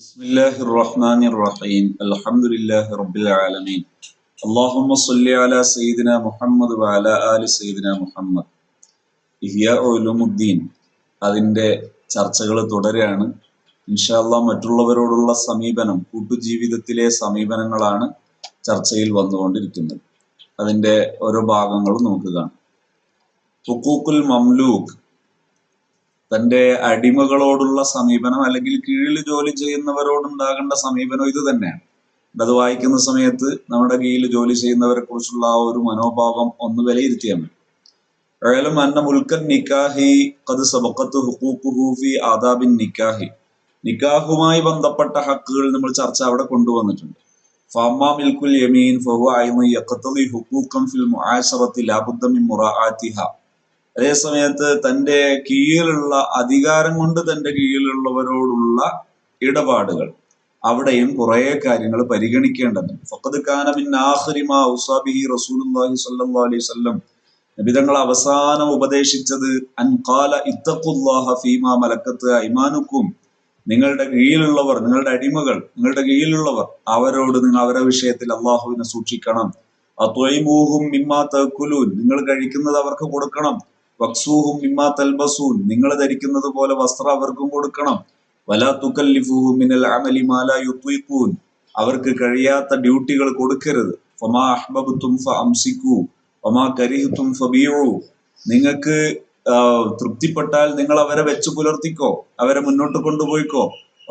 بسم الله الرحمن الرحيم الحمد لله رب العالمين اللهم صل على سيدنا محمد وعلى آل سيدنا محمد ഇഹ്യ ഉലുമുദ്ദീൻ അതിൻ്റെ ചർച്ചകൾ തുടരുകയാണ് ഇൻഷാല്ല മറ്റുള്ളവരോടുള്ള സമീപനം കൂട്ടുജീവിതത്തിലെ സമീപനങ്ങളാണ് ചർച്ചയിൽ വന്നുകൊണ്ടിരിക്കുന്നത് അതിൻ്റെ ഓരോ ഭാഗങ്ങളും നമുക്ക് കാണാം ഹുക്കൂക്കുൽ മംലൂക്ക് തന്റെ അടിമകളോടുള്ള സമീപനം അല്ലെങ്കിൽ കീഴിൽ ജോലി ചെയ്യുന്നവരോടുണ്ടാകേണ്ട സമീപനം ഇത് തന്നെയാണ്. അത് വായിക്കുന്ന സമയത്ത് നമ്മുടെ കീഴിൽ ജോലി ചെയ്യുന്നവരെ കുറിച്ചുള്ള ആ ഒരു മനോഭാവം ഒന്ന് വിലയിരുത്തിയാൽ മതി. ഏലം അന്ന മുൽക്കൻ നിക്കാഹി കത് സബക്കത്ത് ഹുക്കൂഖുഹു ഫി ആദാബിൻ നിക്കാഹി. നിക്കാഹുമായി ബന്ധപ്പെട്ട ഹക്കുകൾ നമ്മൾ ചർച്ച അവിടെ കൊണ്ടുവന്നിട്ടുണ്ട്. ഫാമാ യമീൻ ഫഹു യഖ്തദി ഹുഖൂഖൻ ഫിൽ മുആശറത്തി ലാബുദ്ദ അതേ സമയത്ത് തന്റെ കീഴിലുള്ള അധികാരം കൊണ്ട് തന്റെ കീഴിലുള്ളവരോടുള്ള ഇടപാടുകൾ. അവിടെയും കുറെ കാര്യങ്ങൾ പരിഗണിക്കേണ്ടത് അലൈഹി വസല്ലം. നബിതങ്ങൾ അവസാനം ഉപദേശിച്ചത് ഐമാനുക്കും. നിങ്ങളുടെ കീഴിലുള്ളവർ നിങ്ങളുടെ അടിമകൾ നിങ്ങളുടെ കീഴിലുള്ളവർ അവരോട് നിങ്ങൾ അവരുടെ വിഷയത്തിൽ അള്ളാഹുവിനെ സൂക്ഷിക്കണം. അത്വൈമൂഹും മിമ്മാ നിങ്ങൾ കഴിക്കുന്നത് അവർക്ക് കൊടുക്കണം. വക്സൂഹും മിമ്മാ തൽബസൂൻ. നിങ്ങൾ ധരിക്കുന്നത് പോലെ വസ്ത്രം അവർക്കും കൊടുക്കണം. വലാ തുക്കല്ലിഫുഹും മിനൽ അവർക്ക് കഴിയാത്ത ഡ്യൂട്ടികൾ കൊടുക്കരുത്. ഫമാ അഹ്ബബുത്തും ഫ ഫമാ കരിഹുത്തും നിങ്ങൾക്ക് തൃപ്തിപ്പെട്ടാൽ നിങ്ങൾ അവരെ വെച്ച് പുലർത്തിക്കോ. അവരെ മുന്നോട്ട് കൊണ്ടുപോയിക്കോ.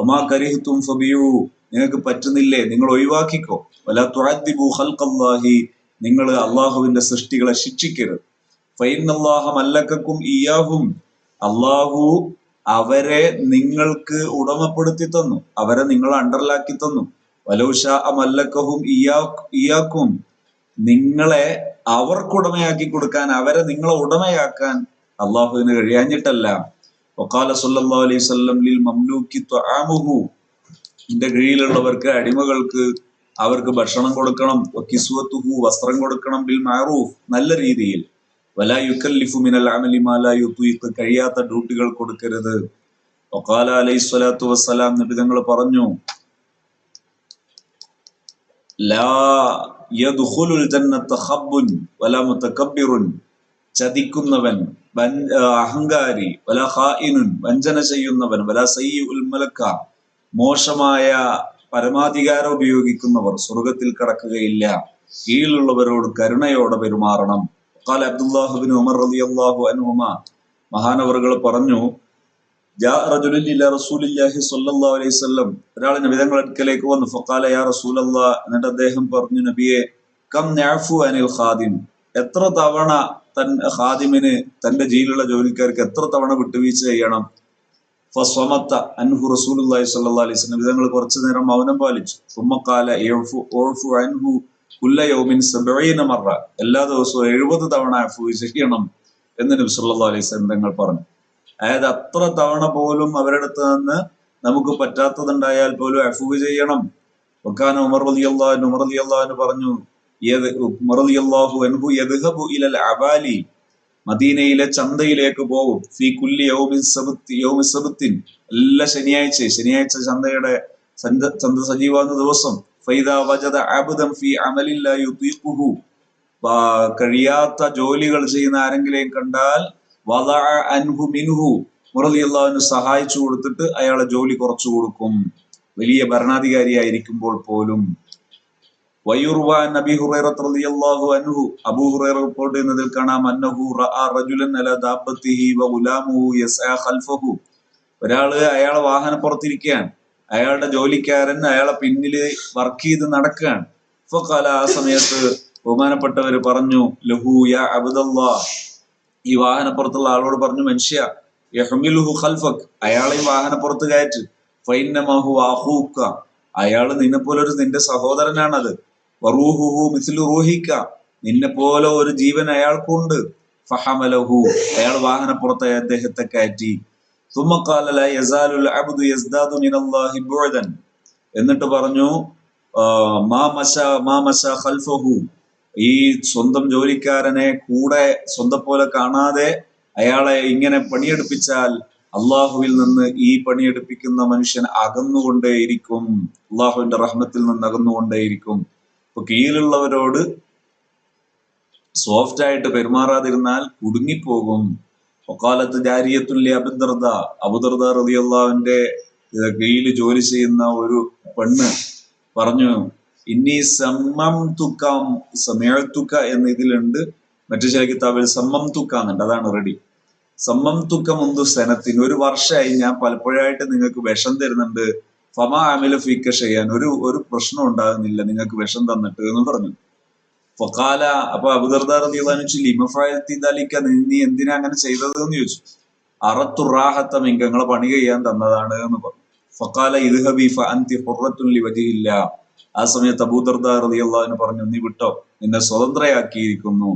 ഒമാ കരിഹിത്തും ഫബീഉ നിങ്ങൾക്ക് പറ്റുന്നില്ലേ? നിങ്ങൾ ഒഴിവാക്കിക്കോ. വല തുഅദ്ദിബു ഹൽക്കല്ലാഹി നിങ്ങൾ അള്ളാഹുവിന്റെ സൃഷ്ടികളെ ശിക്ഷിക്കരുത്. ഫൈനല്ലാഹ മല്ലക്കും ഇയാഹും അള്ളാഹു അവരെ നിങ്ങൾക്ക് ഉടമപ്പെടുത്തി തന്നു. അവരെ നിങ്ങൾ അണ്ടറിലാക്കി തന്നു. വലൗഷ ഇയാക്കും നിങ്ങളെ അവർക്കുടമയാക്കി കൊടുക്കാൻ അവരെ നിങ്ങളെ ഉടമയാക്കാൻ അള്ളാഹുവിന് കഴിയാഞ്ഞിട്ടല്ല. ഒക്കാല അലൈഹി ലിൽ മംലൂക്കി ത്വആമുഹു എന്റെ കീഴിലുള്ളവർക്ക് അടിമകൾക്ക് അവർക്ക് ഭക്ഷണം കൊടുക്കണം. കിസ്വത്തുഹു വസ്ത്രം കൊടുക്കണം. ബിൽ മാറൂഫ്. നല്ല രീതിയിൽ. വലാ യുക്കല്ലിഫു മിനൽ കഴിയാത്ത ഡ്യൂട്ടികൾ കൊടുക്കരുത്. വസ്സലാം നബിതങ്ങൾ പറഞ്ഞു ചതിക്കുന്നവൻ അഹങ്കാരി വല ഖായിനുൻ വഞ്ചന ചെയ്യുന്നവൻ വല സയ്യുൽ ഉൽമലക്ക മോശമായ പരമാധികാരം ഉപയോഗിക്കുന്നവർ സ്വർഗത്തിൽ കടക്കുകയില്ല. കീഴിലുള്ളവരോട് കരുണയോടെ പെരുമാറണം. ഖാല അബ്ദുല്ലാഹുബിൻ ഉമർ റളിയല്ലാഹു അൻഹുമ മഹാനവറുകൾ പറഞ്ഞു ജാ റജുലുൻ ഇല റസൂലില്ലാഹി സ്വല്ലല്ലാഹു അലൈഹി വസല്ലം. ഒരാൾ നബിതങ്ങളുടെ അടുക്കലേക്ക് വന്നു ഫഖാല യാ റസൂലല്ലാ. എന്നിട്ട് അദ്ദേഹം പറഞ്ഞു നബിയെ കം നഅഫു അനിൽ ഖാദിം. എത്ര തവണ തൻ ഖാദിമിന് തന്റെ ജീലുള്ള ജോലിക്കാർക്ക് എത്ര തവണ വിട്ടുവീഴ്ച ചെയ്യണം? ഫസ്വമത്ത അൻഹു റസൂലുള്ളാഹി സ്വല്ലല്ലാഹു അലൈഹി വസല്ലം. നബിതങ്ങൾ കുറച്ചു നേരം മൗനം പാലിച്ചു. സുമ്മക്കാല യൗഫു ഓഫു അൻഹു കുല്ല യൗമിൻ സബഈന മറ. എല്ലാ ദിവസവും എഴുപത് തവണ അഫു ചെയ്യണം എന്ന് നബി സല്ലല്ലാഹു അലൈഹി തങ്ങൾ പറഞ്ഞു. അതായത് അത്ര തവണ പോലും അവരുടെ അടുത്ത് നിന്ന് നമുക്ക് പറ്റാത്തതുണ്ടായാൽ പോലും അഫു ചെയ്യണം. വക്കാന ഉമർ അലി അള്ളാഹു ഉമർ അലി റളിയല്ലാഹു പറഞ്ഞു ഉമർ റളിയല്ലാഹു അൻഹു യദ്ഹബു ഇലൽ അബാലി. മദീനയിലെ ചന്തയിലേക്ക് പോകും. ഫി കുല്ലി യൗമിൻ എല്ലാ ശനിയാഴ്ച ശനിയാഴ്ച ചന്തയുടെ ചന്ത സജീവാകുന്ന ദിവസം ഫൈദ വജദ ഫി അമലില്ല കഴിയാത്ത ജോലികൾ ചെയ്യുന്ന ആരെങ്കിലും കണ്ടാൽ വദഅ അൻഹു മിൻഹു മുറളിയല്ലാഹുവിന് സഹായിച്ചു കൊടുത്തിട്ട് അയാളെ ജോലി കുറച്ചു കൊടുക്കും. വലിയ ഭരണാധികാരിയായിരിക്കുമ്പോൾ പോലും. നബി ഹുറൈറത്ത് അൻഹു അബൂ ഹുറൈറ റിപ്പോർട്ട് ചെയ്യുന്നതിൽ കാണാം അന്നഹു റഅ റജുലൻ വ യസ്അ ഖൽഫഹു. ഒരാൾ അയാളെ വാഹനപ്പുറത്തിരിക്കുകയാണ്. അയാളുടെ ജോലിക്കാരൻ അയാളെ പിന്നിൽ വർക്ക് ചെയ്ത് നടക്കുകയാണ്. ഫഖാല ആ സമയത്ത് ബഹുമാനപ്പെട്ടവർ പറഞ്ഞു ലഹു യാ അബുദല്ലാ. ഈ വാഹനപ്പുറത്തുള്ള ആളോട് പറഞ്ഞു മനുഷ്യ യഹ്മിലുഹു ഖൽഫക് അയാളെ വാഹനപ്പുറത്ത് കയറ്റ്. ഫൈന്നമഹു ആഹൂക്ക അയാൾ നിന്നെ പോലെ ഒരു നിന്റെ സഹോദരനാണത്. വറൂഹുഹു മിസ്ലു റൂഹിക്ക. നിന്നെ പോലെ ഒരു ജീവൻ അയാൾക്കുണ്ട്. ഫഹമലഹു. അയാൾ വാഹനപ്പുറത്തെ അദ്ദേഹത്തെ കയറ്റി. എന്നിട്ട് പറഞ്ഞു ഈ സ്വന്തം ജോലിക്കാരനെ കൂടെ സ്വന്തം പോലെ കാണാതെ അയാളെ ഇങ്ങനെ പണിയെടുപ്പിച്ചാൽ അള്ളാഹുവിൽ നിന്ന് ഈ പണിയെടുപ്പിക്കുന്ന മനുഷ്യൻ അകന്നുകൊണ്ടേയിരിക്കും. അള്ളാഹുവിന്റെ റഹ്മത്തിൽ നിന്ന് അകന്നുകൊണ്ടേയിരിക്കും. ഇപ്പൊ കീഴിലുള്ളവരോട് സോഫ്റ്റ് ആയിട്ട് പെരുമാറാതിരുന്നാൽ കുടുങ്ങിപ്പോകും. ഒക്കാലത്ത് ജാരിയത്തുല്യ അബുദർദ അബുദർദ റതിയുള്ളാവിന്റെ കീഴിൽ ജോലി ചെയ്യുന്ന ഒരു പെണ്ണ് പറഞ്ഞു ഇനി സമ്മം തുക്കാം സമയത്തുക്ക എന്ന ഇതിലുണ്ട്. മറ്റു ചില കിതാബിൽ സമ്മം തുക്കാന്നുണ്ട് അതാണ് റെഡി. സമ്മം തുക്ക മുന്തു സനത്തിന് ഒരു വർഷമായി ഞാൻ പലപ്പോഴായിട്ട് നിങ്ങൾക്ക് വിഷം തരുന്നുണ്ട്. ഫമ അമില ഫീക്ക ചെയ്യാൻ ഒരു ഒരു പ്രശ്നം ഉണ്ടാകുന്നില്ല നിങ്ങൾക്ക് വിഷം തന്നിട്ട് എന്ന് പറഞ്ഞു. ഫക്കാല അപ്പൊ അബുദർദാർ തീരുമാനിച്ചു ലിമഫായത്തിദാലിക്ക നീ എന്തിനാ അങ്ങനെ ചെയ്തത് എന്ന് ചോദിച്ചു അറത്തുറാഹത്ത മിങ്ക നിങ്ങളെ പണി ചെയ്യാൻ തന്നതാണ് എന്ന് പറഞ്ഞു. ഫക്കാല ഇദ്ഹബി ഫഅന്തി ഹുറത്തുൻ ആ സമയത്ത് അബൂദർദാർ റളിയല്ലാഹു പറഞ്ഞു നീ വിട്ടോ നിന്നെ സ്വതന്ത്രയാക്കിയിരിക്കുന്നു.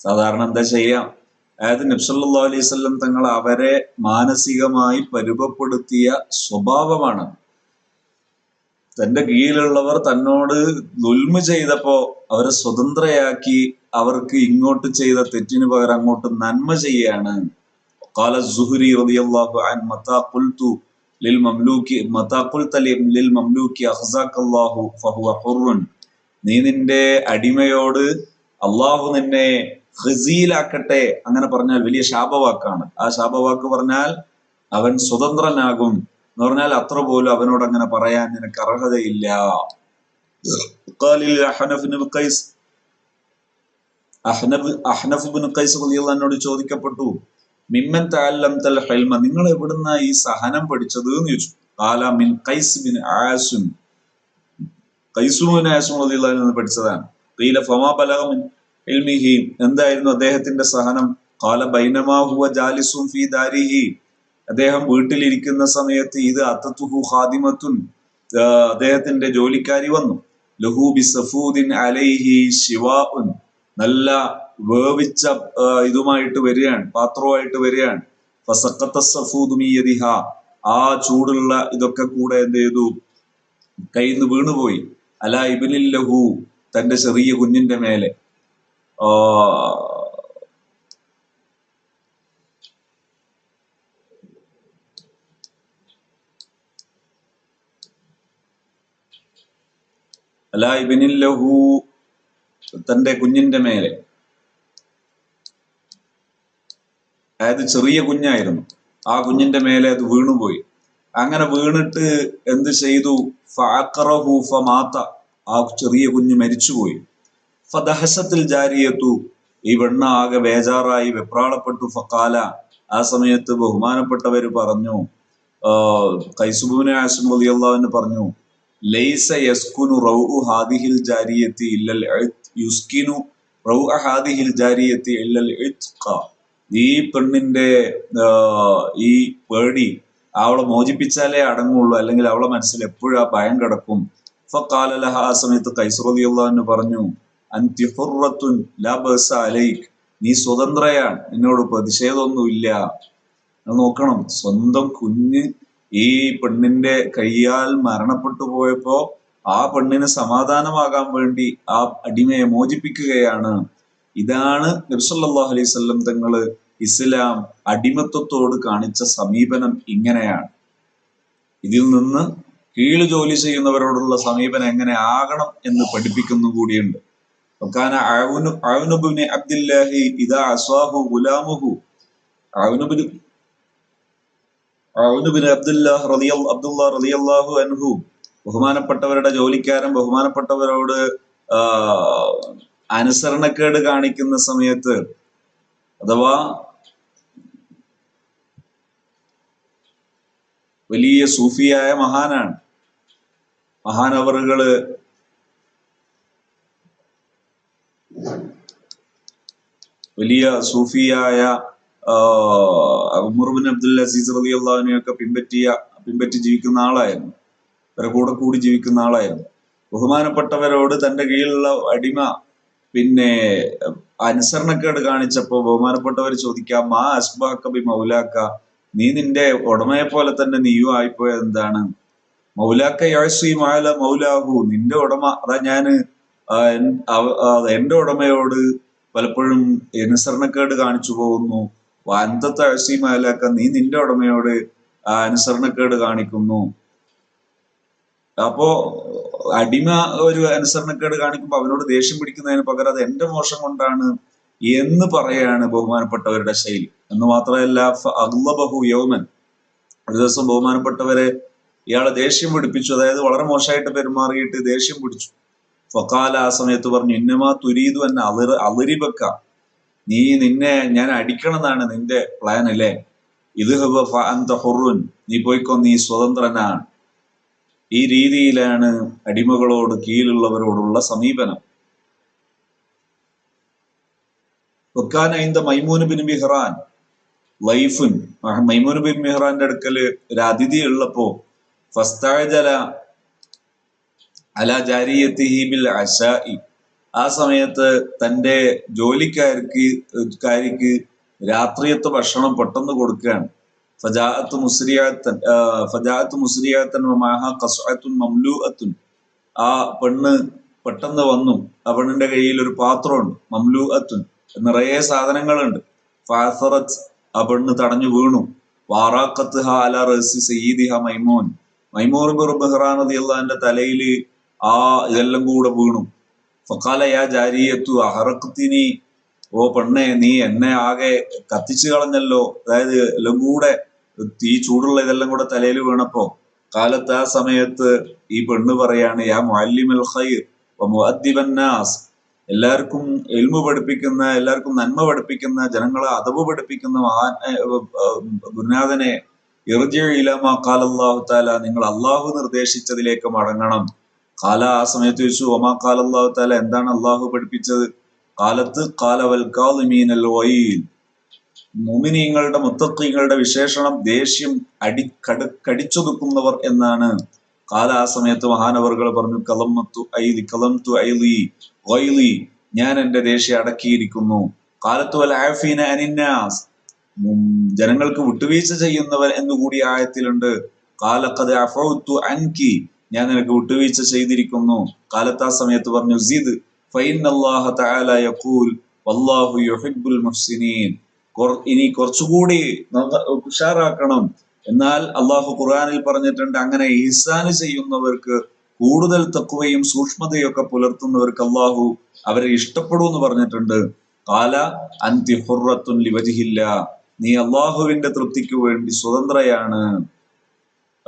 സാധാരണ എന്താ ചെയ്യാം? അതായത് നബ്സല്ലാ അലൈഹി സ്വല്ലം തങ്ങൾ അവരെ മാനസികമായി പരുവപ്പെടുത്തിയ സ്വഭാവമാണ്. തന്റെ കീഴിലുള്ളവർ തന്നോട് ദുൽമ ചെയ്തപ്പോ അവരെ സ്വതന്ത്രയാക്കി അവർക്ക് ഇങ്ങോട്ട് ചെയ്ത തെറ്റിന് പകരം അങ്ങോട്ട് നന്മ ചെയ്യാണ് قال الزهري رضي الله عنه متى قلت للمملوك متى قلت للمملوك أخزاك الله فهو حر നീ നിന്റെ അടിമയോട് അള്ളാഹു നിന്നെ ഖസീലാക്കട്ടെ അങ്ങനെ പറഞ്ഞാൽ വലിയ ശാപവാക്കാണ് ആ ശാപവാക്ക് പറഞ്ഞാൽ അവൻ സ്വതന്ത്രനാകും എന്ന് പറഞ്ഞാൽ അത്ര പോലും അവനോട് അങ്ങനെ പറയാൻ നിനക്ക് അർഹതയില്ല. എന്നോട് Ahnaf bin Qais. Ahnaf Ahnaf Qais റളിയല്ലാഹു അൻഹു ചോദിക്കപ്പെട്ടു മിമ്മൻ തഅല്ലം തൽ ഹൽമ നിങ്ങൾ എവിടുന്ന ഈ സഹനം പഠിച്ചത്? എന്ന് ചോദിച്ചു. ഖാല മിൻ Qais bin Asim. Qais bin റളിയല്ലാഹു അൻഹു പഠിച്ചതാണ്. ഖീല ഫമാ ബലഗ ഇൽമിഹി. എന്തായിരുന്നു അദ്ദേഹത്തിന്റെ സഹനം? കാല ബൈനമാ ഹുവ ജാലിസും ഫീ ദാരിഹി. അദ്ദേഹം വീട്ടിലിരിക്കുന്ന സമയത്ത് ഇത് അത്തത്തുഹു ഖാദിമത്തുൻ അദ്ദേഹത്തിന്റെ ജോലിക്കാരി വന്നു. ലഹു ബി സഫൂദിൻ അലൈഹി ശിവാഉൻ. നല്ല വേവിച്ച ഇതുമായിട്ട് വരികയാണ് പാത്രവുമായിട്ട് വരികയാണ്. സഫൂദുമിയതിഹ സഫൂദ് മീയതിഹ ആ ചൂടുള്ള ഇതൊക്കെ കൂടെ എന്ത് ചെയ്തു? കയ്യിൽ നിന്ന് വീണുപോയി. അല ഇബിനിൽ ലഹു തന്റെ ചെറിയ കുഞ്ഞിന്റെ മേലെ. അല തന്റെ കുഞ്ഞിന്റെ മേലെ. അതായത് ചെറിയ കുഞ്ഞായിരുന്നു. ആ കുഞ്ഞിന്റെ മേലെ അത് വീണുപോയി. അങ്ങനെ വീണിട്ട് എന്ത് ചെയ്തു? ഫഅഖറഹു ഫമാത ആ ചെറിയ കുഞ്ഞ് മരിച്ചുപോയി. ഫദഹസത്തിൽ ജാരിയത്തു. ഈ വെണ്ണ ആകെ ബേജാറായി വെപ്രാളപ്പെട്ടു. ഫക്കാല ആ സമയത്ത് ബഹുമാനപ്പെട്ടവര് പറഞ്ഞു കൈസുബുവിനെ ആസിം റളിയല്ലാഹു പറഞ്ഞു ലൈസ യസ്കുനു റൗഉ ഹാദിഹിൽ ജാരിയത്തി ഇല്ലൽ യുസ്കിനു റൗഅ ഹാദിഹിൽ ജാരിയത്തി ഇല്ലൽ ഈ പെണ്ണിന്റെ ഈ പേടി അവളെ മോചിപ്പിച്ചാലേ അടങ്ങുള്ളൂ അല്ലെങ്കിൽ അവളെ മനസ്സിൽ എപ്പോഴും ആ ഭയം കിടക്കും. ഫക്കാലലഹ ആ സമയത്ത് കൈസുറദിയുള്ളവന് പറഞ്ഞു അന്തിഹുറത്തുൻ ലാ ബസ അലൈക്. നീ സ്വതന്ത്രയാണ് എന്നോട് പ്രതിഷേധമൊന്നുമില്ല. നോക്കണം സ്വന്തം കുഞ്ഞ് ഈ പെണ്ണിന്റെ കയ്യാൽ മരണപ്പെട്ടു പോയപ്പോ ആ പെണ്ണിന് സമാധാനമാകാൻ വേണ്ടി ആ അടിമയെ മോചിപ്പിക്കുകയാണ്. ഇതാണ് നബ്സല്ലാഹു അലൈഹി തങ്ങൾ ഇസ്ലാം അടിമത്വത്തോട് കാണിച്ച സമീപനം ഇങ്ങനെയാണ്. ഇതിൽ നിന്ന് കീഴ് ജോലി ചെയ്യുന്നവരോടുള്ള സമീപനം എങ്ങനെ ആകണം എന്ന് പഠിപ്പിക്കുന്നു കൂടിയുണ്ട്. അബ്ദുല്ലാഹി ഇതാ അസ്വാഹു ഗുലാമുഹു അബ്ദുല്ല അൻഹു ബഹുമാനപ്പെട്ടവരുടെ ജോലിക്കാരൻ ബഹുമാനപ്പെട്ടവരോട് അനുസരണക്കേട് കാണിക്കുന്ന സമയത്ത് അഥവാ വലിയ സൂഫിയായ മഹാനാണ്. മഹാനവറുകൾ വലിയ സൂഫിയായ ഉമർബിൻ അബ്ദുൽ അസീസ് അലി അള്ളാഹുവിനെയൊക്കെ പിൻപറ്റിയ പിൻപറ്റി ജീവിക്കുന്ന ആളായിരുന്നു. അവരെ കൂടെ കൂടി ജീവിക്കുന്ന ആളായിരുന്നു. ബഹുമാനപ്പെട്ടവരോട് തന്റെ കീഴിലുള്ള അടിമ പിന്നെ അനുസരണക്കേട് കാണിച്ചപ്പോ ബഹുമാനപ്പെട്ടവർ ചോദിക്കാം മാ അസ്ബാക്കബി മൗലാക്ക? നീ നിന്റെ ഉടമയെ പോലെ തന്നെ നീയും ആയിപ്പോയത് എന്താണ്? മൗലാക്ക യാഴ്സി മാല മൗലാഹു. നിന്റെ ഉടമ അതാ ഞാൻ എന്റെ ഉടമയോട് പലപ്പോഴും അനുസരണക്കേട് കാണിച്ചു പോകുന്നു. അന്തത്തെ അസീമാലാക്ക നീ നിന്റെ ഉടമയോട് അനുസരണക്കേട് കാണിക്കുന്നു. അപ്പോ അടിമ ഒരു അനുസരണക്കേട് കാണിക്കുമ്പോൾ അവനോട് ദേഷ്യം പിടിക്കുന്നതിന് പകരം അത് എന്റെ മോശം കൊണ്ടാണ് എന്ന് പറയാണ് ബഹുമാനപ്പെട്ടവരുടെ ശൈലി. എന്ന് മാത്രമല്ല അഗ്ലബഹു യൗമൻ. ഒരു ദിവസം ബഹുമാനപ്പെട്ടവരെ ഇയാളെ ദേഷ്യം പിടിപ്പിച്ചു. അതായത് വളരെ മോശമായിട്ട് പെരുമാറിയിട്ട് ദേഷ്യം പിടിച്ചു. ഫക്കാല ആ സമയത്ത് പറഞ്ഞു ഇന്നമാ തുരീതു എന്നെ അളിർ അളിരിബക്ക നീ നിന്നെ ഞാൻ അടിക്കണമെന്നാണ് നിന്റെ പ്ലാൻ അല്ലേ? ഇത് ഹുറുൻ. നീ പോയിക്കോ നീ സ്വതന്ത്രനാണ് ഈ രീതിയിലാണ് അടിമകളോട് കീഴിലുള്ളവരോടുള്ള സമീപനം. ഒക്കാൻ അയിന്ത മൈമൂന് ബിൻ മിഹ്റാൻ. ലൈഫുൻ. മൈമൂന് ബിൻ മിഹ്റാന്റെ അടുക്കൽ ഒരു അതിഥി ഉള്ളപ്പോ ഫസ്താജല അല ജാരിയത്തിഹി ബിൽ അശായി ആ സമയത്ത് തന്റെ ജോലിക്കാർക്ക് കാരിക്ക് രാത്രിയത്തെ ഭക്ഷണം പെട്ടെന്ന് കൊടുക്കുകയാണ്. ഫജാഅത്ത് മുസ്രിയാത്തൻ ഫജാഅത്ത് മുസ്രിയാത്തൻ വമാഹ ഖസ്അത്തുൻ മംലൂഅത്തുൻ. ആ പെണ്ണ് പെട്ടെന്ന് വന്നു. ആ പെണ്ണിന്റെ കയ്യിൽ ഒരു പാത്രമുണ്ട് മംലൂഅത്തുൻ. നിറയെ സാധനങ്ങളുണ്ട്. ഫാസറത്ത് ആ പെണ്ണ് തടഞ്ഞു വീണു. വാറാക്കത്ത് ഹ അല റസി സയ്യിദിഹ മൈമൂൻ. മൈമൂർ ബിർ ബെഹ്റാൻ റളിയല്ലാഹുവിന്റെ തലയിൽ ആ ഇതെല്ലാം കൂടെ വീണു. ഫക്കാല യാ ജാരിയത്തു അഹറക്കുത്തിനി ഓ പെണ്ണെ നീ എന്നെ ആകെ കത്തിച്ചു കളഞ്ഞല്ലോ. അതായത് എല്ലാം കൂടെ തീ ചൂടുള്ള ഇതെല്ലാം കൂടെ തലയിൽ വീണപ്പോ. കാലത്ത് ആ സമയത്ത് ഈ പെണ്ണ് പറയാണ് യാ മുഅല്ലിമൽ ഖൈർ നാസ്. എല്ലാവർക്കും എൽമ പഠിപ്പിക്കുന്ന എല്ലാവർക്കും നന്മ പഠിപ്പിക്കുന്ന ജനങ്ങളെ അതവ് പഠിപ്പിക്കുന്ന ഗുരുനാഥനെ ഇർജി ഇലാമ കാലല്ലാഹു താല നിങ്ങൾ അള്ളാഹു നിർദ്ദേശിച്ചതിലേക്ക് മടങ്ങണം. കാല ആ സമയത്ത് ചോദിച്ചു ഒമാ കാല അള്ളാഹു താല എന്താണ് അള്ളാഹു പഠിപ്പിച്ചത്? കാലത്ത് കാലവൽ കാലിമീനൽ മുത്തക്കീങ്ങളുടെ വിശേഷണം ദേഷ്യം അടി കട കടിച്ചൊതുക്കുന്നവർ എന്നാണ്. കാല ആ സമയത്ത് മഹാനവറുകൾ പറഞ്ഞു കലമത്തു ഐലി കലംതു ഐലി വൈലി ഞാൻ എന്റെ ദേഷ്യം അടക്കിയിരിക്കുന്നു. കാലത്തു വൽ ആഫീന അനിന്നാസ്. ജനങ്ങൾക്ക് വിട്ടുവീഴ്ച ചെയ്യുന്നവർ എന്നുകൂടി ആയത്തിലുണ്ട്. കാലക്കത് അഫൗത്തു അൻകി ഞാൻ നിനക്ക് വിട്ടുവീഴ്ച ചെയ്തിരിക്കുന്നു. കാലത്ത് ആ സമയത്ത് പറഞ്ഞു സീദ് ഇനി കുറച്ചുകൂടി ഉഷാറാക്കണം. എന്നാൽ അള്ളാഹു ഖുർആനിൽ പറഞ്ഞിട്ടുണ്ട് അങ്ങനെ ഇഹ്സാന് ചെയ്യുന്നവർക്ക് കൂടുതൽ തക്കുവയും സൂക്ഷ്മതയൊക്കെ പുലർത്തുന്നവർക്ക് അള്ളാഹു അവരെ ഇഷ്ടപ്പെടൂ എന്ന് പറഞ്ഞിട്ടുണ്ട്. കാല അന്തി ഹുറത്തുൻ നീ അള്ളാഹുവിന്റെ തൃപ്തിക്ക് വേണ്ടി സ്വതന്ത്രയാണ്.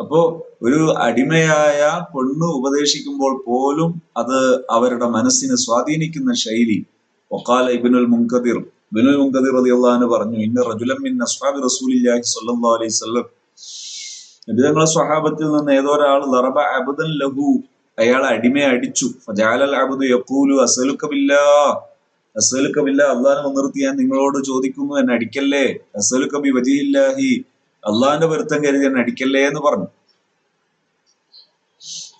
അപ്പോ ഒരു അടിമയായ പെണ്ണ് ഉപദേശിക്കുമ്പോൾ പോലും അത് അവരുടെ മനസ്സിനെ സ്വാധീനിക്കുന്ന ശൈലി. ഒക്കാല ഇബിനുൽ മുങ്കദിർ ഇബിനുൽ മുങ്കദിർ റളിയല്ലാഹു പറഞ്ഞു ഇന്ന റജുലം മിൻ അസ്ഹാബി റസൂലില്ലാഹി സ്വല്ലല്ലാഹു അലൈഹി വസല്ലം. സ്വഹാബത്തിൽ നിന്ന് ഏതോ ഒരാൾ ലറബ അബദൻ ലഹു. അയാൾ അടിമയെ അടിച്ചു. ഫജാലൽ അബദു യഖൂലു അള്ളാഹിനെ ഞാൻ നിങ്ങളോട് ചോദിക്കുന്നു എന്നെ അടിക്കല്ലേ? അസലുക ബി വജിഹില്ലാഹി അള്ളാഹിന്റെ പൊരുത്തം കരുതി എന്നെ അടിക്കല്ലേ എന്ന് പറഞ്ഞു.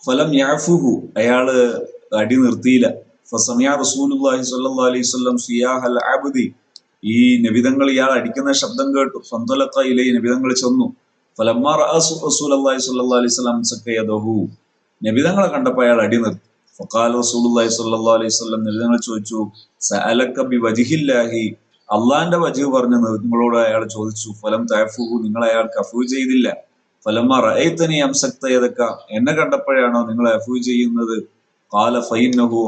ഫലം യാഫുഹു. അയാൾ അടി നിർത്തിയില്ല. ഫസമിയ റസൂലുള്ളാഹി സ്വല്ലല്ലാഹു അലൈഹി വസല്ലം സിയാഹൽ അബ്ദി. ഈ നബിതങ്ങൾ ഇയാൾ അടിക്കുന്ന ശബ്ദം കേട്ടു. ഫന്തലക്ക ഇലൈ നബിതങ്ങൾ ചെന്നു. ഫലമ്മ റസൂലുള്ളാഹി സ്വല്ലല്ലാഹു അലൈഹി വസല്ലം സക്കയദഹു നബിതങ്ങളെ കണ്ടപ്പോൾ അയാൾ അടി നിർത്തി. ഫഖാല റസൂലുള്ളാഹി സ്വല്ലല്ലാഹു അലൈഹി വസല്ലം നബിതങ്ങൾ ചോദിച്ചു സഅലക ബി വജ്ഹില്ലാഹി അള്ളാന്റെ വജീവ് പറഞ്ഞു നിങ്ങളോട് അയാൾ ചോദിച്ചു ഫലം തയഫുഹു നിങ്ങൾ അയാൾ കഫൂ ചെയ്തില്ല. ഫലം റഅയ്തനി അംസക്ത ഏതൊക്കെ എന്നെ കണ്ടപ്പോഴാണോ നിങ്ങൾ അഫൂ ചെയ്യുന്നത്? കാല ഫൈനഹു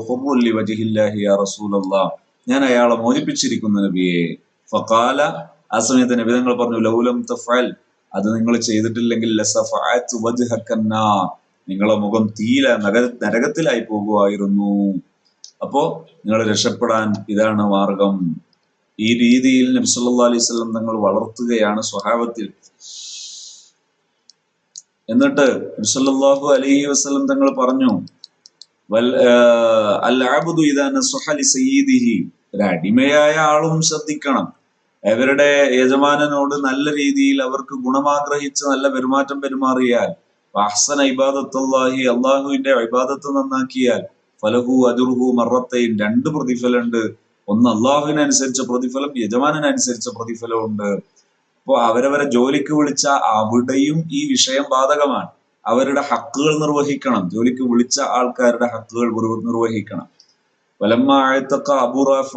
ഞാൻ അയാളെ മോചിപ്പിച്ചിരിക്കുന്നു നബിയെ. ഫകാല ആ സമയത്ത് നബി തങ്ങൾ പറഞ്ഞു ലൗലം തഫഅൽ അത് നിങ്ങൾ ചെയ്തിട്ടില്ലെങ്കിൽ നിങ്ങളെ മുഖം തീല നഗ നരകത്തിലായി പോകുമായിരുന്നു അപ്പോ നിങ്ങൾ രക്ഷപ്പെടാൻ ഇതാണ് മാർഗം. ഈ രീതിയിൽ നബി സല്ലല്ലാഹു അലൈഹി സ്വലം തങ്ങൾ വളർത്തുകയാണ് സ്വഹാബത്തിൽ. എന്നിട്ട് നബി സല്ലല്ലാഹു അലൈഹി വസ്ലം തങ്ങൾ പറഞ്ഞു അടിമയായ ആളും ശ്രദ്ധിക്കണം. അവരുടെ യജമാനനോട് നല്ല രീതിയിൽ അവർക്ക് ഗുണമാഗ്രഹിച്ച് നല്ല പെരുമാറ്റം പെരുമാറിയാൽ അഹ്സൻ ഇബാദത്തല്ലാഹി അള്ളാഹുവിന്റെ ഇബാദത്ത് നന്നാക്കിയാൽ ഫലഹു അജുർഹു മറത്തയും രണ്ട് പ്രതിഫലമുണ്ട്. ഒന്ന് അള്ളാഹുവിനനുസരിച്ച പ്രതിഫലം യജമാനനുസരിച്ച പ്രതിഫലമുണ്ട്. അപ്പോ അവരവരെ ജോലിക്ക് വിളിച്ച അവിടെയും ഈ വിഷയം ബാധകമാണ്. അവരുടെ ഹക്കുകൾ നിർവഹിക്കണം. ജോലിക്ക് വിളിച്ച ആൾക്കാരുടെ ഹക്കുകൾ നിർവഹിക്കണം. വലമ്മ അബുറാഫ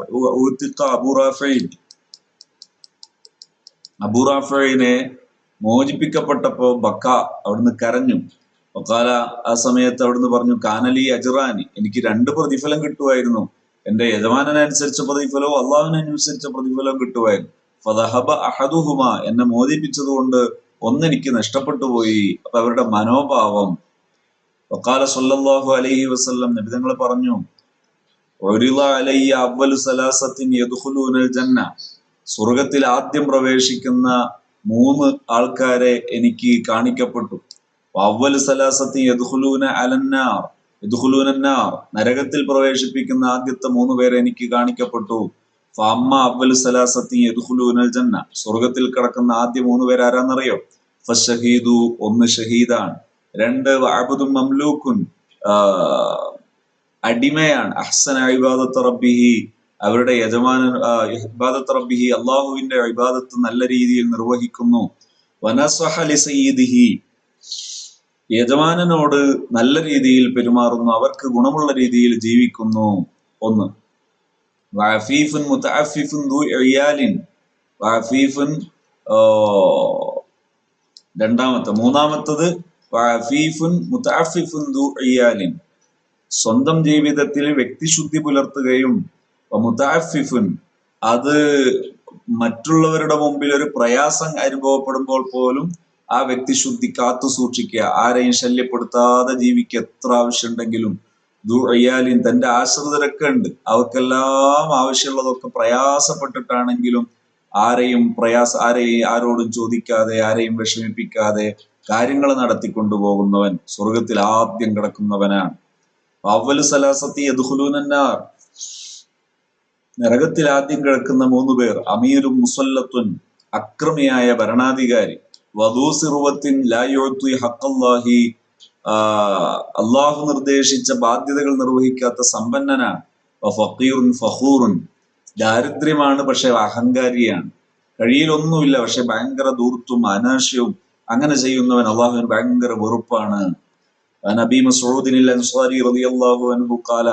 അബുറാഫൈൻ അബൂറാഫിനെ മോചിപ്പിക്കപ്പെട്ടപ്പോ ബക്ക അവിടുന്ന് കരഞ്ഞു. ഒക്കാല ആ സമയത്ത് അവിടുന്ന് പറഞ്ഞു കാനലി അജറാനി എനിക്ക് രണ്ട് പ്രതിഫലം കിട്ടുമായിരുന്നു. എന്റെ യജമാനനുസരിച്ച പ്രതിഫലവും അള്ളാഹുവിനനുസരിച്ച പ്രതിഫലവും കിട്ടുവാൻ. ഫതഹബ അഹദുഹുമ എന്നെ മോചിപ്പിച്ചതുകൊണ്ട് ഒന്നെനിക്ക് നഷ്ടപ്പെട്ടു പോയി അപ്പൊ അവരുടെ മനോഭാവം. വക്കാല സല്ലല്ലാഹു അലൈഹി വസല്ലം നബിതങ്ങൾ പറഞ്ഞു ജന്ന സ്വർഗത്തിൽ ആദ്യം പ്രവേശിക്കുന്ന മൂന്ന് ആൾക്കാരെ എനിക്ക് കാണിക്കപ്പെട്ടു. അവൽ സലാസത്തിൻ യദ്ഖുലൂന അലന്നാർ. നരകത്തിൽ പ്രവേശിപ്പിക്കുന്ന ആദ്യത്തെ മൂന്ന് പേരെ എനിക്ക് കാണിക്കപ്പെട്ടു. ഫഅമ്മ അവൽ സലാസത്തിൻ യദ്ഖുലൂനൽ ജന്ന. സ്വർഗത്തിൽ കിടക്കുന്ന ആദ്യ മൂന്ന് പേര് ആരാന്നറിയോ? ഫഷഹീദു ഒന്ന് ഷഹീദാണ്. രണ്ട് വഅബ്ദും മംലൂക്കുൻ അടിമയാണ്. അഹ്സൻ അഹിബാദത്ത് റബ്ബിഹി. അവരുടെ യജമാനൻ ഇബാദത്ത് റബ്ബിഹി അള്ളാഹുവിന്റെ ഇബാദത്ത് നല്ല രീതിയിൽ നിർവഹിക്കുന്നു. വനസ്വഹലി ലിസയ്യിദിഹി. യജമാനനോട് നല്ല രീതിയിൽ പെരുമാറുന്നു അവർക്ക് ഗുണമുള്ള രീതിയിൽ ജീവിക്കുന്നു ഒന്ന്. വാഫീഫുൻ മുത്താഫിഫുൻ ദു വഅഫീഫുൻ രണ്ടാമത്തെ. മൂന്നാമത്തത് വാഫീഫുൻ മുത്താഫിഫുൻ ദു ഇയാലിൻ. സ്വന്തം ജീവിതത്തിൽ വ്യക്തിശുദ്ധി പുലർത്തുകയും മുത്താഫിഫുൻ അത് മറ്റുള്ളവരുടെ മുമ്പിൽ ഒരു പ്രയാസം അനുഭവപ്പെടുമ്പോൾ പോലും ആ വ്യക്തി ശുദ്ധി കാത്തു സൂക്ഷിക്കുക. ആരെയും ശല്യപ്പെടുത്താതെ ജീവിക്കുക. എത്ര ആവശ്യമുണ്ടെങ്കിലും ദുഅയാലിൻ തന്റെ ആശ്രിതരൊക്കെ ഉണ്ട്. അവർക്കെല്ലാം ആവശ്യമുള്ളതൊക്കെ പ്രയാസപ്പെട്ടിട്ടാണെങ്കിലും ആരെയും പ്രയാസ ആരെയും ആരോടും ചോദിക്കാതെ ആരെയും വിഷമിപ്പിക്കാതെ കാര്യങ്ങൾ നടത്തിക്കൊണ്ടുപോകുന്നവൻ സ്വർഗത്തിൽ ആദ്യം കിടക്കുന്നവനാണ്. അവൽ സലാസത്തി യദുഹുലൂനന്നാർ നരകത്തിൽ ആദ്യം കിടക്കുന്ന മൂന്ന് പേർ അമീരും മുസല്ലത്തുൻ അക്രമിയായ ഭരണാധികാരി. അള്ളാഹു നിർദ്ദേശിച്ച ബാധ്യതകൾ നിർവഹിക്കാത്ത സമ്പന്നനാണ്. ഫഖീറുൻ ഫഖൂറുൻ. ദാരിദ്ര്യമാണ് പക്ഷെ അഹങ്കാരിയാണ്. കഴിയിലൊന്നുമില്ല പക്ഷെ ഭയങ്കര ദൂർത്തും അനാശയവും അങ്ങനെ ചെയ്യുന്നവൻ അള്ളാഹുവിന് ഭയങ്കര വെറുപ്പാണ്. നബി അൻസാരി റളിയല്ലാഹു അൻഹു ഖാല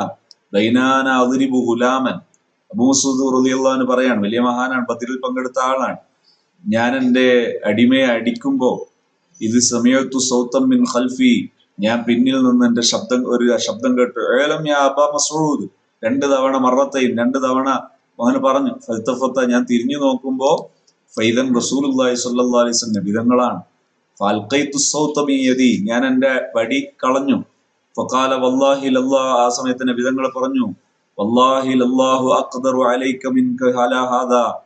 അബൂ റളിയല്ലാഹു പറയാണ് വലിയ മഹാനാണ് ബദറിൽ പങ്കെടുത്ത ആളാണ്. ഞാൻ എന്റെ അടിമയെ അടിക്കുമ്പോ ഇത് സമയത്തു സൗത്തം മിൻ ഖൽഫി ഞാൻ പിന്നിൽ നിന്ന് എന്റെ ശബ്ദം ഒരു ശബ്ദം കേട്ടു. ഏലം ഞാൻ അബ മസൂദ് രണ്ട് തവണ മറത്തയും രണ്ട് തവണ മകന് പറഞ്ഞു. ഫൽത്തഫത്ത ഞാൻ തിരിഞ്ഞു നോക്കുമ്പോ ഫൈദൻ അലൈഹി വസല്ലം വിധങ്ങളാണ്. ഫാൽഖൈത്തു സൗത്ത ഞാൻ എന്റെ വടി കളഞ്ഞു. ഫക്കാല വല്ലാഹി ലല്ലാ ആ സമയത്ത് നബിതങ്ങൾ പറഞ്ഞു. വല്ലാഹി ലല്ലാഹു അഖ്ദറു അലൈക മിൻക ഹലാ ഹാദാ.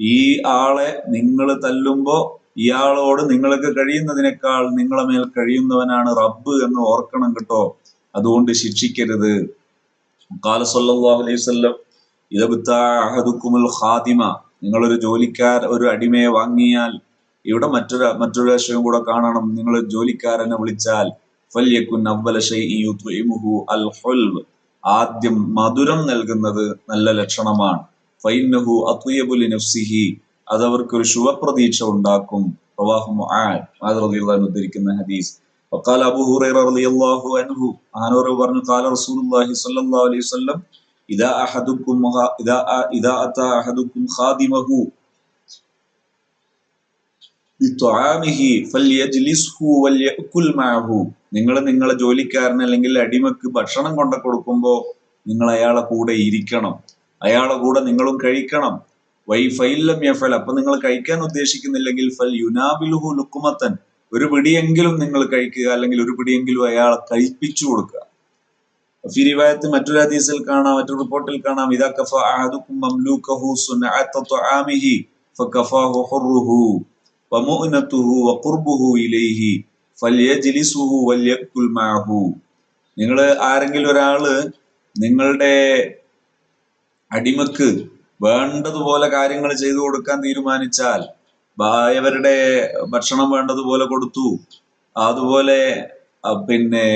ഈ ആളെ നിങ്ങൾ തല്ലുമ്പോ ഇയാളോട് നിങ്ങൾക്ക് കഴിയുന്നതിനേക്കാൾ നിങ്ങളെ മേൽ കഴിയുന്നവനാണ് റബ്ബ് എന്ന് ഓർക്കണം കേട്ടോ. അതുകൊണ്ട് ശിക്ഷിക്കരുത്. കാല അലൈഹി ഖാദിമ നിങ്ങളൊരു ജോലിക്കാർ ഒരു അടിമയെ വാങ്ങിയാൽ ഇവിടെ മറ്റൊരു മറ്റൊരു വിഷയം കൂടെ കാണണം. നിങ്ങൾ ജോലിക്കാരനെ വിളിച്ചാൽ അൽ ഹുൽബ് ആദ്യം മധുരം നൽകുന്നത് നല്ല ലക്ഷണമാണ്. ഫൈന്നഹു അത്വയബു ലിനഫ്സിഹി അത് അവർക്ക് ഒരു ശുഭപ്രതീക്ഷ ഉണ്ടാക്കും റവാഹു മുആദ് മുആദ് റളിയല്ലാഹു അൻഹു ഉദ്ധരിക്കുന്ന ഹദീസ് وقال أبو هريرة رضي الله عنه ആനോർ പറഞ്ഞു قال رسول الله صلى الله عليه وسلم إذا أحدكم إذا إذا أتى أحدكم خادمه ബിത്വാമിഹി ഫല്യജ്ലിസ്ഹു വല്യഅകുൽ മഅഹു നിങ്ങൾ നിങ്ങളെ ജോലിക്കാരന് അല്ലെങ്കിൽ അടിമക്ക് ഭക്ഷണം കൊണ്ട കൊടുക്കുമ്പോൾ നിങ്ങൾ അയാളെ കൂടെ ഇരിക്കണം അയാളെ കൂടെ നിങ്ങളും കഴിക്കണം. വൈ ഫൈലം യഫൽ അപ്പൊ നിങ്ങൾ കഴിക്കാൻ ഉദ്ദേശിക്കുന്നില്ലെങ്കിൽ ഫൽ യുനാബിലുഹു ലുക്കുമത്തൻ ഒരു പിടിയെങ്കിലും നിങ്ങൾ കഴിക്കുക അല്ലെങ്കിൽ ഒരു പിടിയെങ്കിലും അയാളെ കഴിപ്പിച്ചു കൊടുക്കുക. ഫിരിവായത്ത് മറ്റൊരു ഹദീസിൽ കാണാം മറ്റൊരു റിപ്പോർട്ടിൽ കാണാം. ഇതാ കഫ അഹദുക്കും മംലൂകഹു ഫകഫാഹു വമുഅനതുഹു ഇലൈഹി നിങ്ങൾ ആരെങ്കിലും ഒരാൾ നിങ്ങളുടെ അടിമക്ക് വേണ്ടതുപോലെ കാര്യങ്ങൾ ചെയ്തു കൊടുക്കാൻ തീരുമാനിച്ചാൽ അവരുടെ ഭക്ഷണം വേണ്ടതുപോലെ കൊടുത്തു. അതുപോലെ പിന്നെ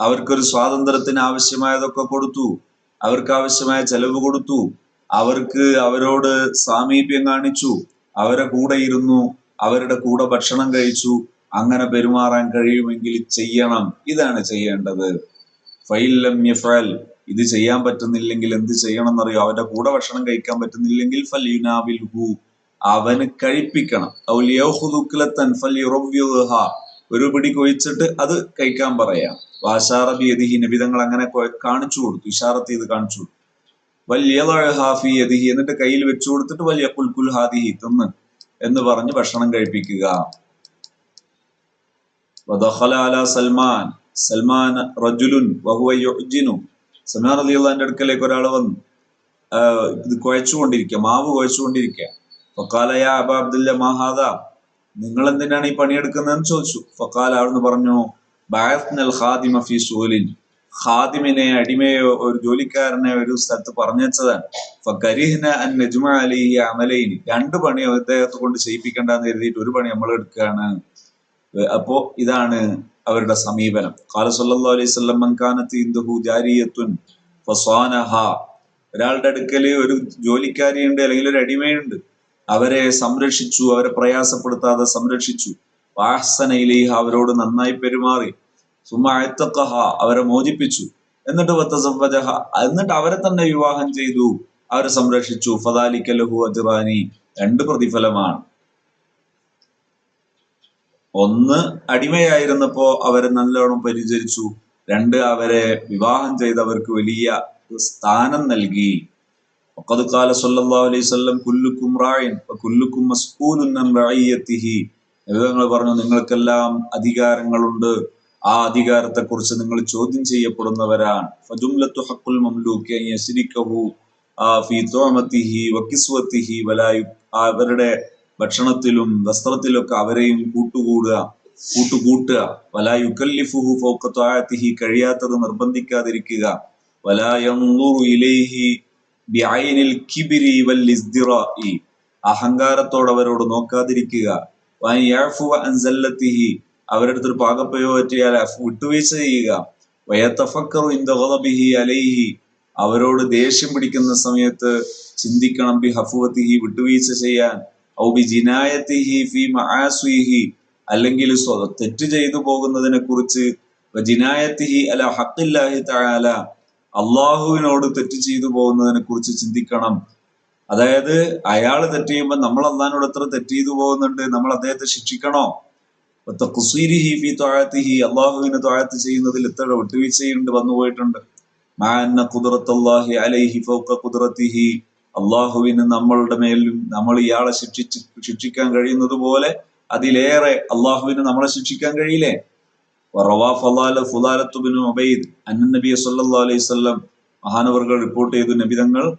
അവർക്കൊരു സ്വാതന്ത്ര്യത്തിന് ആവശ്യമായതൊക്കെ കൊടുത്തു. അവർക്ക് ആവശ്യമായ ചെലവ് കൊടുത്തു. അവർക്ക് അവരോട് സാമീപ്യം കാണിച്ചു. അവരെ കൂടെ ഇരുന്നു. അവരുടെ കൂടെ ഭക്ഷണം കഴിച്ചു. അങ്ങനെ പെരുമാറാൻ കഴിയുമെങ്കിൽ ചെയ്യണം. ഇതാണ് ചെയ്യേണ്ടത്. ഫൈലം ഇത് ചെയ്യാൻ പറ്റുന്നില്ലെങ്കിൽ എന്ത് ചെയ്യണം എന്നറിയോ അവന്റെ കൂടെ ഭക്ഷണം കഴിക്കാൻ പറ്റുന്നില്ലെങ്കിൽ ഫലീനാവിൽ ഹു അവന് കഴിപ്പിക്കണം. ഒരു പിടി കൊഴിച്ചിട്ട് അത് കഴിക്കാൻ പറയാം. വാശാറബി യതിഹി നബിതങ്ങൾ അങ്ങനെ കാണിച്ചു കൊടുത്തു. ഇഷാറത്ത് ചെയ്ത് കാണിച്ചു കൊടുത്തു. വലിയ ഹാഫി യദിഹി എന്നിട്ട് കയ്യിൽ വെച്ചു കൊടുത്തിട്ട് വലിയ കുൽകുൽ ഹാദിഹി തിന്ന് എന്ന് പറഞ്ഞ് ഭക്ഷണം കഴിപ്പിക്കുക. സൽമാൻ. സൽമാൻ റജുലുൻ വഹുവ യുഅ്ജിനു അലി അള്ളാന്റെ അടുക്കലേക്ക് ഒരാൾ വന്നു. ഇത് കുഴച്ചുകൊണ്ടിരിക്കുക മാവ് കുഴച്ചുകൊണ്ടിരിക്കുക. ഫക്കാലയ അബ അബ്ദുല്ല നിങ്ങൾ എന്തിനാണ് ഈ പണിയെടുക്കുന്നതെന്ന് ചോദിച്ചു. ഫക്കാല അവിടുന്ന് പറഞ്ഞു ബഅത്നൽ ഖാദിമ ഫി സൂലിൻ. ഖാദിമിനെ അടിമയോ ഒരു ജോലിക്കാരനെ ഒരു സ്ഥലത്ത് പറഞ്ഞതാണ് ഫകരിഹ്ന അൻ നജ്മ അമലൈനി രണ്ട് പണി അദ്ദേഹത്തെ കൊണ്ട് ചെയ്യിപ്പിക്കണ്ടെന്ന് കരുതിയിട്ട് ഒരു പണി നമ്മൾ എടുക്കുകയാണ്. അപ്പോ ഇതാണ് അവരുടെ സമീപനം. സല്ലല്ലാഹു അലൈഹി ഒരാളുടെ അടുക്കൽ ഒരു ജോലിക്കാരിയുണ്ട് അല്ലെങ്കിൽ ഒരു അടിമയുണ്ട്. അവരെ സംരക്ഷിച്ചു അവരെ പ്രയാസപ്പെടുത്താതെ സംരക്ഷിച്ചു. വാഹ്സന ഇലൈഹ അവരോട് നന്നായി പെരുമാറി. സുമ അവരെ മോചിപ്പിച്ചു. എന്നിട്ട് വത്തസവ്വജഹ എന്നിട്ട് അവരെ തന്നെ വിവാഹം ചെയ്തു. അവരെ സംരക്ഷിച്ചു. ഫദാലിക്കലഹു ലഹു അജ്റാനി രണ്ട് പ്രതിഫലമാണ്. ഒന്ന് അടിമയായിരുന്നപ്പോ അവരെ നല്ലോണം പരിചരിച്ചു രണ്ട് അവരെ വിവാഹം ചെയ്തവർക്ക് വലിയ സ്ഥാനം നൽകി وقد قال صلى الله عليه وسلم كلكم راع وكلكم مسؤول عن رعيته നബിതങ്ങൾ പറഞ്ഞു നിങ്ങൾക്കെല്ലാം അധികാരങ്ങളുണ്ട് ആ അധികാരത്തെ കുറിച്ച് നിങ്ങൾ ചോദ്യം ചെയ്യപ്പെടുന്നവരാണ് ഫജുംലത്തു ഹഖുൽ മംലൂക്കി അൻ യസ്രിക്കഹു ആ, ഫീ തുഅമത്തിഹി വകിസ്വത്തിഹി വലാ യു- ആ, അവരുടെ ഭക്ഷണത്തിലും വസ്ത്രത്തിലൊക്കെ അവരെയും കൂട്ടുകൂടുക കൂട്ടുകൂട്ടുക. വലാ യുക്കല്ലിഫുഹു ഫൗക ത്വാഅത്തിഹി കഴിയാത്തത് നിർബന്ധിക്കാതിരിക്കുക. വലാ യൻദുറു ഇലൈഹി ബിഐനിൽ കിബിരി വൽ ഇസ്ദിറാഇ. അഹങ്കാരത്തോടെ അവരോട് നോക്കാതിരിക്കുക. സല്ലത്തിഹി അവരുടെ അടുത്തൊരു പാകപ്പയോ പറ്റിയാൽ വിട്ടുവീഴ്ച ചെയ്യുക. വയത്തഫക്കറു ഇന്ദ ഗളബിഹി അലൈഹി അവരോട് ദേഷ്യം പിടിക്കുന്ന സമയത്ത് ചിന്തിക്കണം ബി ഹഫുവത്തിഹി വിട്ടുവീഴ്ച ചെയ്യാൻ. ഫി മആസിഹി അല്ലെങ്കിൽ തെറ്റ് ചെയ്തു പോകുന്നതിനെ കുറിച്ച് ജിനായത്തിഹി അല ഹക്കില്ലാഹി തആല അള്ളാഹുവിനോട് തെറ്റ് ചെയ്തു പോകുന്നതിനെ കുറിച്ച് ചിന്തിക്കണം. അതായത് അയാൾ തെറ്റ് ചെയ്യുമ്പോൾ നമ്മൾ അള്ളഹാനോട് എത്ര തെറ്റ് ചെയ്തു പോകുന്നുണ്ട് നമ്മൾ അദ്ദേഹത്തെ ശിക്ഷിക്കണോ? ഫി ത്വാഅത്തിഹി അള്ളാഹുവിന് ത്വാഴത്ത് ചെയ്യുന്നതിൽ എത്ര വിട്ടുവീഴ്ചയുണ്ട് വന്നു പോയിട്ടുണ്ട് മാ അന്ന ഖുദ്റത്തല്ലാഹി അലൈഹി ഫൗഖ ഖുദ്റത്തിഹി അള്ളാഹുവിന് നമ്മളുടെ മേലും നമ്മൾ ഇയാളെ ശിക്ഷിച്ച് ശിക്ഷിക്കാൻ കഴിയുന്നത് പോലെ അതിലേറെ അള്ളാഹുവിന് നമ്മളെ ശിക്ഷിക്കാൻ കഴിയില്ലേ? മഹാനവർകൾ റിപ്പോർട്ട് ചെയ്തു. നബിതങ്ങൾ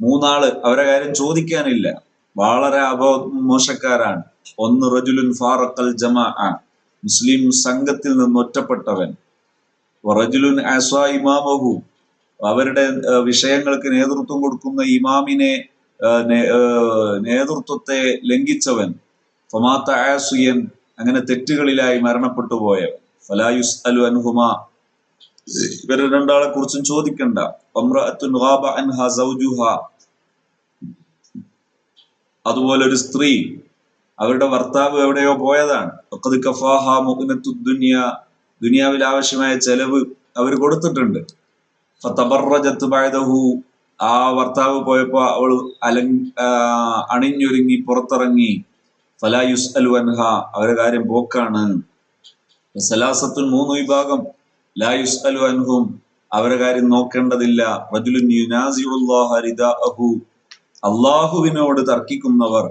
മൂന്നാൾ അവരെ കാര്യം ചോദിക്കാനില്ല. വളരെ അപോ മോശക്കാരാണ്. ഒന്ന് റജുലുൻ ഫാറക്കൽ ജമാ മുസ്ലിം സംഘത്തിൽ നിന്ന് ഒറ്റപ്പെട്ടവൻ. റജുലുൻ ആസ ഇമാമഹു. അവരുടെ വിഷയങ്ങൾക്ക് നേതൃത്വം കൊടുക്കുന്ന ഇമാമിനെ നേതൃത്വത്തെ ലംഘിച്ചവൻ. ഫമാത്ത ആസുയൻ അങ്ങനെ തെറ്റുകളിലായി മരണപ്പെട്ടു പോയവൻ. ഫലായുസ് അലു അൻഹുമ. ഇവരെ രണ്ടാളെ കുറിച്ചും ചോദിക്കണ്ട. അതുപോലെ ഒരു സ്ത്രീ. അവരുടെ ഭർത്താവ് എവിടെയോ പോയതാണ്. ദുനിയാവിൽ ആവശ്യമായ ചെലവ് അവർ കൊടുത്തിട്ടുണ്ട്. ഫതബറജത്ത് ബഅദഹു. ആ ഭർത്താവ് പോയപ്പോ അവൾ അലങ് അണിഞ്ഞൊരുങ്ങി പുറത്തിറങ്ങി. ഫലായുസ് അൽ വൻഹ അവരുടെ കാര്യം പോക്കാണ്. സലാസത്തുൽ മൂന്ന് വിഭാഗം. ലായുസ് അൽ അൻഹും. അവരുടെ കാര്യം നോക്കേണ്ടതില്ല. റിദാഅഹു. അള്ളാഹുവിനോട് തർക്കിക്കുന്നവർ.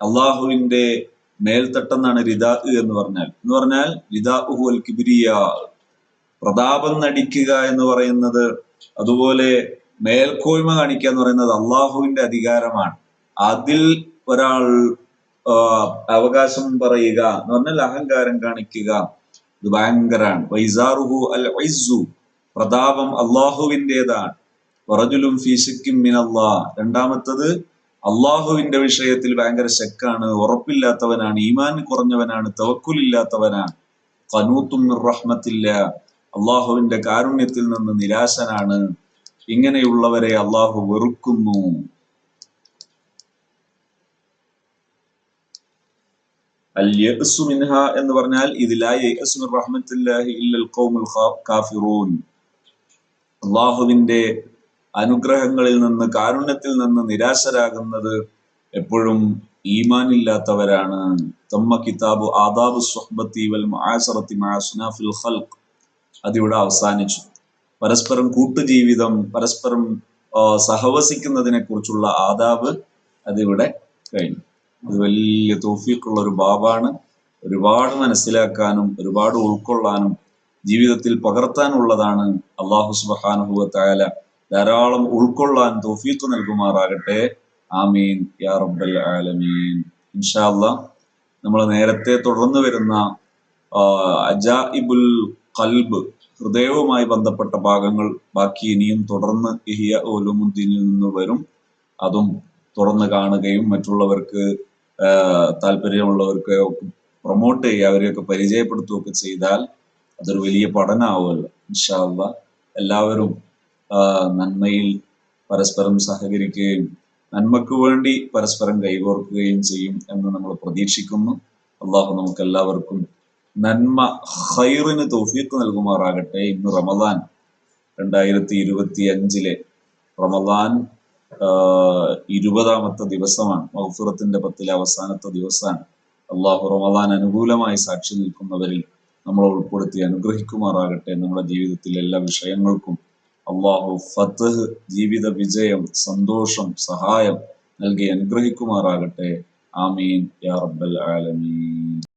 അള്ളാഹുവിന്റെ മേൽത്തട്ടെന്നാണ് റിദാ എന്ന് പറഞ്ഞാൽ. എന്ന് പറഞ്ഞാൽ റിദാ ഉഹുൽ കിബിരിയ. പ്രതാപം നടിക്കുക എന്ന് പറയുന്നത് അതുപോലെ മേൽക്കോയ്മ കാണിക്കുക എന്ന് പറയുന്നത് അള്ളാഹുവിന്റെ അധികാരമാണ്. അതിൽ ഒരാൾ അവകാശം പറയുക എന്ന് പറഞ്ഞാൽ അഹങ്കാരം കാണിക്കുക. ഇത് ഭയങ്കരാണ് വൈസാറുഹു അൽ വൈസു പ്രതാപം അള്ളാഹുവിന്റെതാണ് പറഞ്ഞുലും ഫീസിക്കും മിനല്ലാ. രണ്ടാമത്തത് അള്ളാഹുവിന്റെ വിഷയത്തിൽ ഭയങ്കര ശക്കാണ് ഉറപ്പില്ലാത്തവനാണ് ഈമാൻ കുറഞ്ഞവനാണ് തവക്കുലില്ലാത്തവനാണ്. കനൂത്തും റഹ്മത്തില്ല അള്ളാഹുവിന്റെ കാരുണ്യത്തിൽ നിന്ന് നിരാശനാണ്. ഇങ്ങനെയുള്ളവരെ അള്ളാഹു വെറുക്കുന്നു. മിൻഹ എന്ന് പറഞ്ഞാൽ ഇതിലായി ഇല്ലൽ ഖൗമുൽ കാഫിറൂൻ. അള്ളാഹുവിന്റെ അനുഗ്രഹങ്ങളിൽ നിന്ന് കാരുണ്യത്തിൽ നിന്ന് നിരാശരാകുന്നത് എപ്പോഴും ഈമാനില്ലാത്തവരാണ്. തമ്മ കിതാബ് ആദാബ് സ്വഹബത്തി വൽ മഅ അസ്നാഫിൽ അതിവിടെ അവസാനിച്ചു. പരസ്പരം കൂട്ടുജീവിതം പരസ്പരം സഹവസിക്കുന്നതിനെ കുറിച്ചുള്ള ആദാബ് അതിവിടെ കഴിഞ്ഞു. അത് വലിയ തോഫീക്കുള്ള ഒരു ബാബാണ്. ഒരുപാട് മനസ്സിലാക്കാനും ഒരുപാട് ഉൾക്കൊള്ളാനും ജീവിതത്തിൽ പകർത്താനുള്ളതാണ് അള്ളാഹു തആല ധാരാളം ഉൾക്കൊള്ളാൻ തോഫീക്ക് നൽകുമാറാകട്ടെ. ആമീൻ. യാ റബ്ബൽ ആലമീൻ. ഇൻഷാ അല്ലാ നമ്മൾ നേരത്തെ തുടർന്നു വരുന്ന അജാഇബുൽ കൽബ് ഹൃദയവുമായി ബന്ധപ്പെട്ട ഭാഗങ്ങൾ ബാക്കി ഇനിയും തുടർന്ന് ഇഹിയ ഓലുമുദ്ദീനിൽ നിന്ന് വരും. അതും തുറന്ന് കാണുകയും മറ്റുള്ളവർക്ക് താല്പര്യമുള്ളവർക്ക് പ്രൊമോട്ട് ചെയ്യുക അവരെയൊക്കെ പരിചയപ്പെടുത്തുകയൊക്കെ ചെയ്താൽ അതൊരു വലിയ പഠനമാവുമല്ലോ ഇൻഷാല്ല എല്ലാവരും നന്മയിൽ പരസ്പരം സഹകരിക്കുകയും നന്മക്ക് വേണ്ടി പരസ്പരം കൈകോർക്കുകയും ചെയ്യും എന്ന് നമ്മൾ പ്രതീക്ഷിക്കുന്നു. അള്ളാഹു നമുക്ക് എല്ലാവർക്കും നന്മ ഹൈറിന് തൗഫീഖ് നൽകുമാറാകട്ടെ. ഇന്ന് റമദാൻ രണ്ടായിരത്തി ഇരുപത്തി അഞ്ചിലെ റമദാൻ ഇരുപതാമത്തെ ദിവസമാണ്. മഹഫുറത്തിന്റെ പത്തിലെ അവസാനത്തെ ദിവസമാണ്. അള്ളാഹു റമദാൻ അനുകൂലമായി സാക്ഷി നിൽക്കുന്നവരിൽ നമ്മളെ ഉൾപ്പെടുത്തി അനുഗ്രഹിക്കുമാറാകട്ടെ. നമ്മുടെ ജീവിതത്തിലെ എല്ലാ വിഷയങ്ങൾക്കും അള്ളാഹു ഫത്തഹ് ജീവിത വിജയം സന്തോഷം സഹായം നൽകി അനുഗ്രഹിക്കുമാറാകട്ടെ. ആമീൻ. യാ റബ്ബൽ ആലമീൻ.